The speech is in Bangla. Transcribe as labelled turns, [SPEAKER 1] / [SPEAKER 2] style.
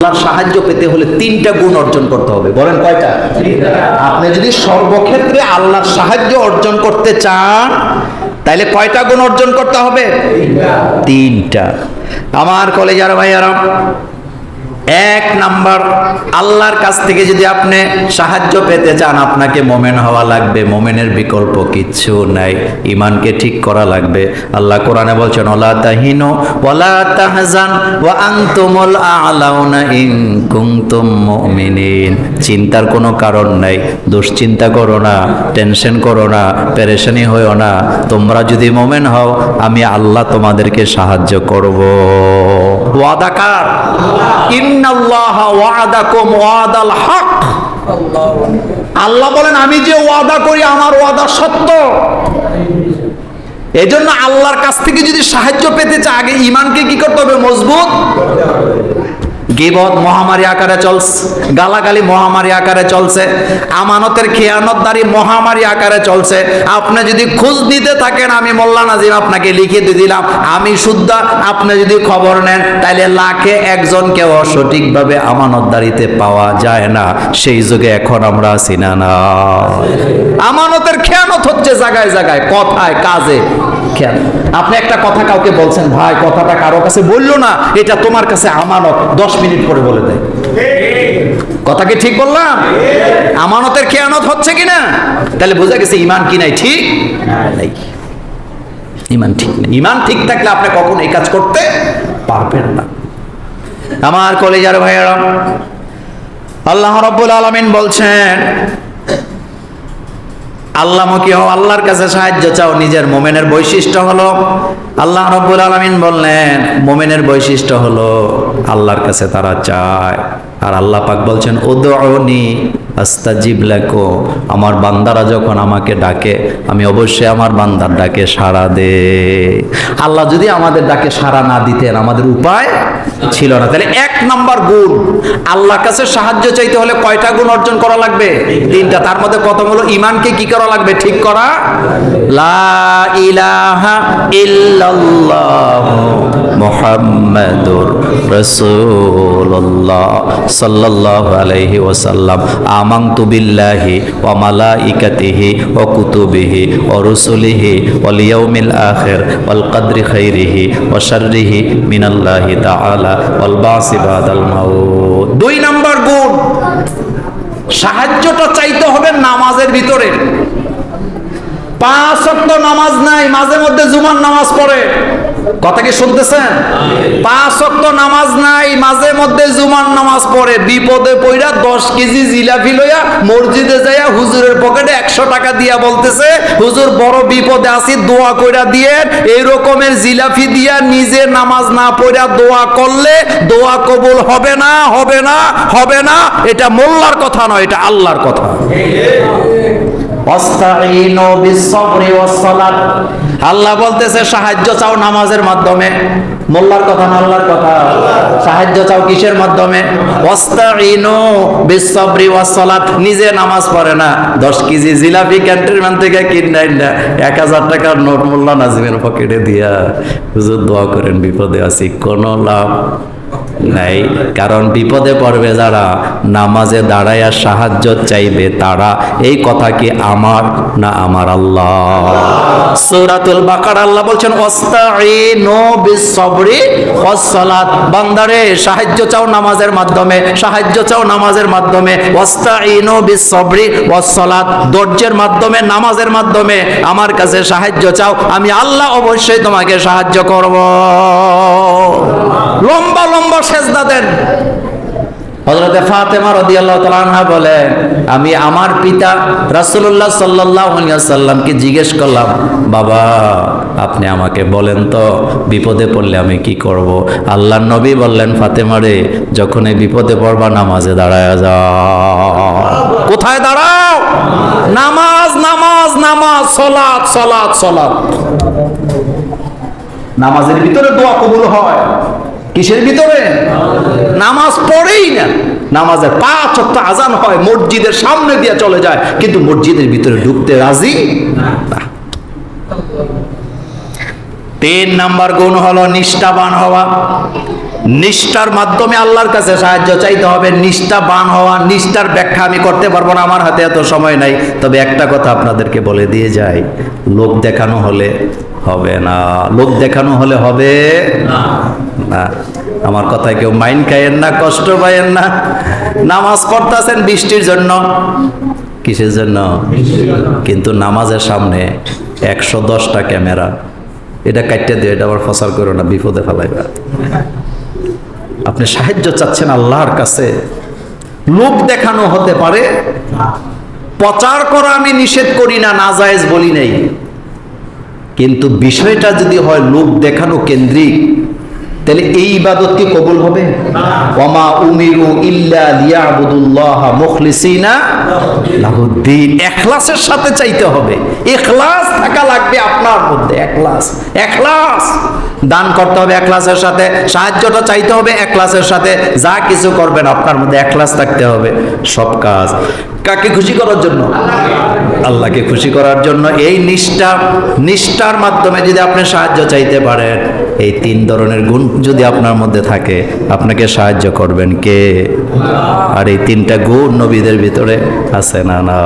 [SPEAKER 1] আল্লাহর সাহায্য পেতে হলে তিনটা গুণ অর্জন করতে হবে। বলেন কয়টা? আপনি যদি সর্বক্ষেত্রে আল্লাহর সাহায্য অর্জন করতে চান তাহলে কয়টা গুণ অর্জন করতে হবে? তিনটা। আমার কলেজার ভাইয়ারা এক নাম্বার আল্লাহর কাছ থেকে যদি আপনি সাহায্য পেতে চান আপনাকে মোমেন হওয়া লাগবে। মোমেনের বিকল্প কিচ্ছু নাই। ইমানকে ঠিক করা লাগবে। আল্লাহ কোরআনে বলছেন ওলা তাহিনু ওয়ালা তাহজান ওয়া আনতুমুল আ'লাউনা ইন কুনতুম মুমিনিন। চিন্তার কোনো কারণ নাই। দুশ্চিন্তা করো না টেনশন করো না পেরেশানি হইও না। তোমরা যদি মোমেন হও আমি আল্লাহ তোমাদেরকে সাহায্য করব। ওয়াদা কার? আল্লাহ বলেন আমি যে ওয়াদা করি আমার ওয়াদা সত্য। এজন্য আল্লাহর কাছ থেকে যদি সাহায্য পেতে চায় আগে ইমানকে কি করতে হবে? মজবুত? গিবত মহামারী আকারে চলছে, গালাগালি মহামারী আকারে চলছে, আমানতের খেয়ানতদারি মহামারী আকারে চলছে। আপনি যদি খোঁজ নিতে থাকেন, আমি মোল্লা নাজিম আপনাকে লিখে দিয়ে দিলাম, আমি শুদ্ধ, আপনি যদি খবর নেন তাহলে লাখে একজনকেও সঠিকভাবে আমানতদারিতে পাওয়া যায় না। সেই যুগে এখন আমরা আছি না না। আমানতের খেয়ানত হচ্ছে জায়গায় জায়গায়, কথায়, কাজে। খেয়াল আপনি একটা কথা কাউকে বলছেন, ভাই, কথাটা কারও কাছে বলল না, এটা তোমার কাছে আমানত। দশ মিনিট পরে বলে দেয়। কথা কি ঠিক বললাম? আমানতের খেয়ানত হচ্ছে কিনা? তাহলে বোঝা গেছে ইমান কি নাই ঠিক? নাই। ইমান ঠিক নেই। ইমান ঠিক থাকলে আপনি কখন এই কাজ করতে পারবেন না। আমার কলেজার ভাইয়েরা, আল্লাহ রব্বুল আলমিন বলছেন আল্লাহমুখী হও আল্লাহর কাছে সাহায্য চাও, নিজের মোমেনের বৈশিষ্ট্য হলো, আল্লাহ রব্বুল আলমিন বললেন, মোমেনের বৈশিষ্ট্য হলো আল্লাহর কাছে তারা চায়। আর আল্লাহ পাক বলছেন ওদনি আস্তাজিব লেখো আমার বান্দারা যখন আমাকে ডাকে, আমি অবশ্যই আমার বান্দার ডাকে সাড়া দে আল্লাহ যদি আমাদের ডাকে সাড়া না দিতেন, আমাদের উপায় ছিল না। তাহলে এক নাম্বার গুণ, আল্লাহর কাছে সাহায্য চাইতে হলে কয়টা গুণ অর্জন করা লাগবে? তিনটা। তার মধ্যে প্রথম হলো ইমানকে কি করা লাগবে? ঠিক করা? লা ইলাহা রাসূলুল্লাহ সাল্লাল্লাহু আলাইহি ওয়াসাল্লাম। আমানতু বিল্লাহি ওয়া মালাইকাতিহি ওয়া কুতুবিহি ওয়া রুসুলিহি ওয়াল ইয়াউমিল আখির ওয়াল কদরি খাইরিহি ওয়া মিনাল্লাহি তাআলা ওয়াল বাসি বাদাল দুই নাম্বার গুণ, সাহায্যটা চাইতে হবে নামাজের ভিতরে। পাঁচ নামাজ নাই, মাঝে মধ্যে জুমার নামাজ পড়ে। কথা কি শুনতেছেন? পাঁচ অক্ট নামাজ নাই, মাঝে মধ্যে জুমার নামাজ পড়ে, বিপদে পইরা দশ কেজি জিলাপি লইয়া মসজিদে যাইয়া হুজুরের পকেটে একশো টাকা দিয়া বলতেছে, হুজুর, বড় বিপদে আছি, দোয়া কইরা দিয়ে, এই রকমের জিলাপি দিয়া নিজে নামাজ না পড়া দোয়া করলে দোয়া কবুল হবে না হবে না হবে না। এটা মোল্লার কথা নয়, এটা আল্লাহর কথা। আল্লাহ বলতেছে, সাহায্য চাও নামাজের মাধ্যমে। মোল্লার কথা না আল্লাহর কথা? সাহায্য চাও কিসের মাধ্যমে? নিজে নামাজ পড়ে না। 10 কেজি জিলাপি ক্যান্টনমেন্ট থেকে কিনাই না। 1000 টাকার নোট মোল্লা নাজিমের পকেটে দিয়া। হুজুর দোয়া করেন, বিপদে আছি, কোনো লাভ নাই। কারণ বিপদে পড়বে যারা, নামাজে দাঁড়াইয়া সাহায্য চাইবে তারা। এই কথা কি আমার না আমার আল্লাহ? সূরাতুল বাকারা আল্লাহ বলছেন, ওয়াস্তাঈনু বিস-সাবরি ওয়াস-সালাত। বান্দারে, সাহায্য চাও নামাজের মাধ্যমে, সাহায্য চাও নামাজের মাধ্যমে। ওয়াস্তাঈনু বিস-সাবরি ওয়াস-সালাত, ধৈর্যের মাধ্যমে, নামাজের মাধ্যমে। আমার কাছে সাহায্য চাও, আমি আল্লাহ অবশ্যই তোমাকে সাহায্য করব। লম্বা লম্বা সেজদা দেন। হযরতে ফাতেমা রাদিয়াল্লাহু তাআলা আনহা বলেন আমি আমার পিতা আলাইহি ওয়াসাল্লামকে জিজ্ঞেস করলাম বাবা আপনি আমাকে বলেন তো বিপদে পড়লে আমি কি করব? আল্লাহর নবী বললেন ফাতেমা রে যখন এই বিপদে পড়বা নামাজে দাঁড়ায়া যাও। কোথায় দাঁড়াও? নামাজ নামাজ নামাজ সালাত সালাত সালাত নামাজের ভিতরে দোয়া কবুল হয়। কিসের ভিতরে? নামাজ। পড়েই না। নামাজের পাঁচ অক্ট আজান হয় মসজিদের সামনে দিয়ে চলে যায় কিন্তু মসজিদের ভিতরে ঢুকতে রাজি না। তিন নাম্বার গুণ হলো নিষ্ঠাবান হওয়া। নিষ্ঠার মাধ্যমে আল্লাহর কাছে সাহায্য চাইতে হবে। নিষ্ঠা বান হওয়া নিষ্ঠার ব্যাখ্যা আমি করতে পারব না আমার হাতে এত সময় নাই। তবে একটা কথা আপনাদেরকে বলে দিয়ে যাই লোক দেখানো হলে হবে না। লোক দেখানো হলে হবে না। আমার কথায় কেউ মাইন্ড খাইয়েন না, কষ্ট পাইয়েন না। নামাজ পড়তেছেন বৃষ্টির জন্য। কিসের জন্য? কিন্তু নামাজের সামনে একশো দশটা ক্যামেরা। এটা কাটতে দিয়ে এটা আবার ফসার করো না, বিপদে ফেলাইবা। আপনি সাহায্য চাচ্ছেন আল্লাহর কাছে। লোক দেখানো হতে পারে। প্রচার করা আমি নিষেধ করি না, নাজায়েজ বলি নাই। কিন্তু বিষয়টা যদি হয় লোক দেখানো কেন্দ্রিক তাহলে এই ইবাদত কি কবুল হবে? ইখলাসের সাথে চাইতে হবে। ইখলাস থাকা লাগবে আপনার মধ্যে ইখলাস ইখলাস দান করতে হবে ইখলাসের সাথে, সাহায্যটা চাইতে হবে ইখলাসের সাথে। যা কিছু করবেন আপনার মধ্যে ইখলাস থাকতে হবে। সব কাজ। কাকে খুশি করার জন্য? আল্লাহকে খুশি করার জন্য। এই নিষ্ঠা, নিষ্ঠার মাধ্যমে যদি আপনি সাহায্য চাইতে পারেন। এই তিন ধরনের গুণ যদি আপনার মধ্যে থাকে, আপনাকে সাহায্য করবেন কে? আর এই তিনটা গুণ নবীদের ভিতরে আছে না? না।